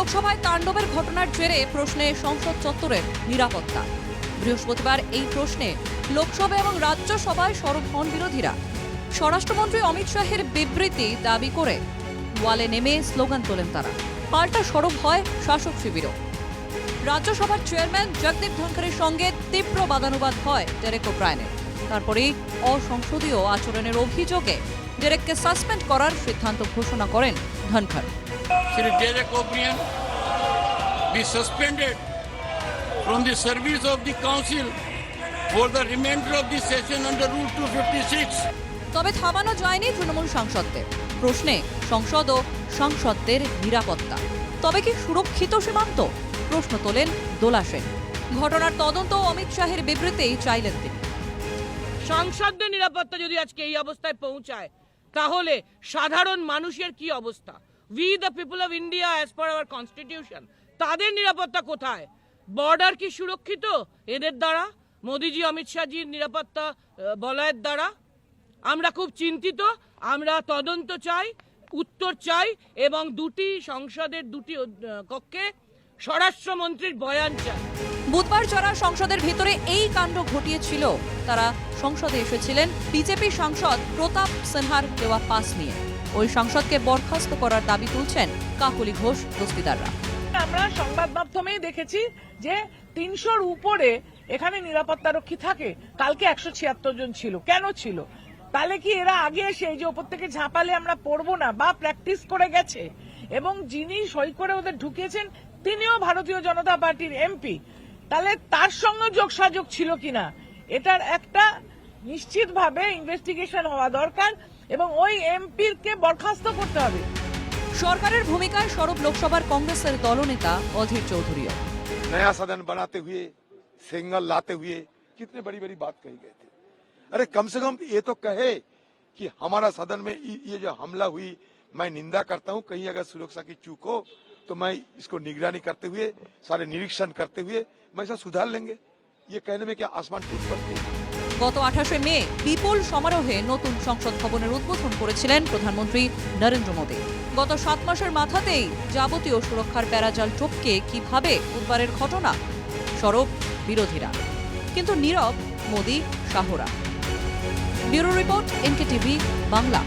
লোকসভায় তাণ্ডবের ঘটনার জেরে প্রশ্নে সংসদ চত্বরের নিরাপত্তা। বৃহস্পতিবার এই প্রশ্নে লোকসভা এবং রাজ্যসভায় সরব হন বিরোধীরা। স্বরাষ্ট্রমন্ত্রী অমিত শাহের বিবৃতি দাবি করে ওয়ালে নেমে স্লোগান তোলেন তারা। পাল্টা সরব হয় শাসক শিবিরও। রাজ্যসভার চেয়ারম্যান জগদীপ ধনখড়ের সঙ্গে তীব্র বাদানুবাদ হয় ডেরেক ওব্রায়নের। তারপরেই অসংসদীয় আচরণের অভিযোগে ডেরেককে সাসপেন্ড করার সিদ্ধান্ত ঘোষণা করেন Dhankhar. Shri Derek O'Brien be suspended from the service of the council for the remainder of the session under Rule 256. তবে থামানো যায়নি তৃণমূল সাংসদদের। প্রশ্নে সংসদ ও সাংসদদের নিরাপত্তা। তবে কি সুরক্ষিত সীমান্ত? প্রশ্ন তোলেন দোলা সেন। ঘটনার তদন্ত অমিত শাহের বিবৃতিই চাইলেন তিনি। সাংসদদের নিরাপত্তা যদি আজকে এই অবস্থায় পৌঁছায় তাহলে সাধারণ মানুষের কি অবস্থা? We the people of India as per our constitution তাদের নিরাপত্তা কোথায়? বর্ডার কি সুরক্ষিত? এদের দ্বারা? মোদিজি, অমিত শাহজির নিরাপত্তা বলয়ের দ্বারা? আমরা খুব চিন্তিত, আমরা তদন্ত চাই, উত্তর চাই, এবং দুটি সংসদের দুটি কক্ষে স্বরাষ্ট্রমন্ত্রীর বয়ান চাই বুধবার যারা সংসদের ভিতরে এই কাণ্ড ঘটিয়েছিল তারা সংসদে এসেছিলেন। বিজেপি সাংসদ প্রতাপ সিনহার দেওয়া পাস নিয়ে। ওই সাংসদকে বরখাস্ত করার দাবি তুলছেন কাকুলি ঘোষ দস্তিদাররা। আমরা সংবাদ মাধ্যমেই দেখেছি যে তিনশোর উপরে এখানে নিরাপত্তারক্ষী থাকে। কালকে একশো ছিয়াত্তর জন ছিল। কেন ছিল? তাহলে কি এরা আগে এসে এই যে ওপর থেকে ঝাঁপালে আমরা পড়ব না? বা প্র্যাকটিস করে গেছে? এবং যিনি সই করে ওদের ঢুকিয়েছেন তিনিও ভারতীয় জনতা পার্টির এমপি তাহলে তার সঙ্গে যোগসাযোগ ছিল কিনা এটার একটা নিশ্চিতভাবে ইনভেস্টিগেশন হওয়া দরকার এবং ওই এমপির কে বরখাস্ত করতে হবে সরকারের ভূমিকায় সরব লোকসভার কংগ্রেসের দলনেতা অধীর চৌধুরীও नया सदन बनाते हुए सिंगल लाते हुए कितने बड़ी बड़ी बात कही गई थी अरे कम से कम ये तो कहे कि हमारा सदन में ये ये जो हमला हुई मैं निंदा करता हूं कहीं अगर सुरक्षा की चूक हो तो मैं इसको निगरानी करते हुए सारे निरीक्षण करते हुए मैं इसे सुधार लेंगे ये कहने में क्या आसमान टूट पड़ती है গত আঠাশে মে বিপুল সমারোহে নতুন সংসদ ভবনের উদ্বোধন করেছিলেন প্রধানমন্ত্রী নরেন্দ্র মোদী গত সাত মাসের মাথাতেই যাবতীয় সুরক্ষার প্যারাজাল টপকে কিভাবে বুধবারের ঘটনা সরব বিরোধীরা কিন্তু নীরব Modi Shahra bureau report NK TV Bangla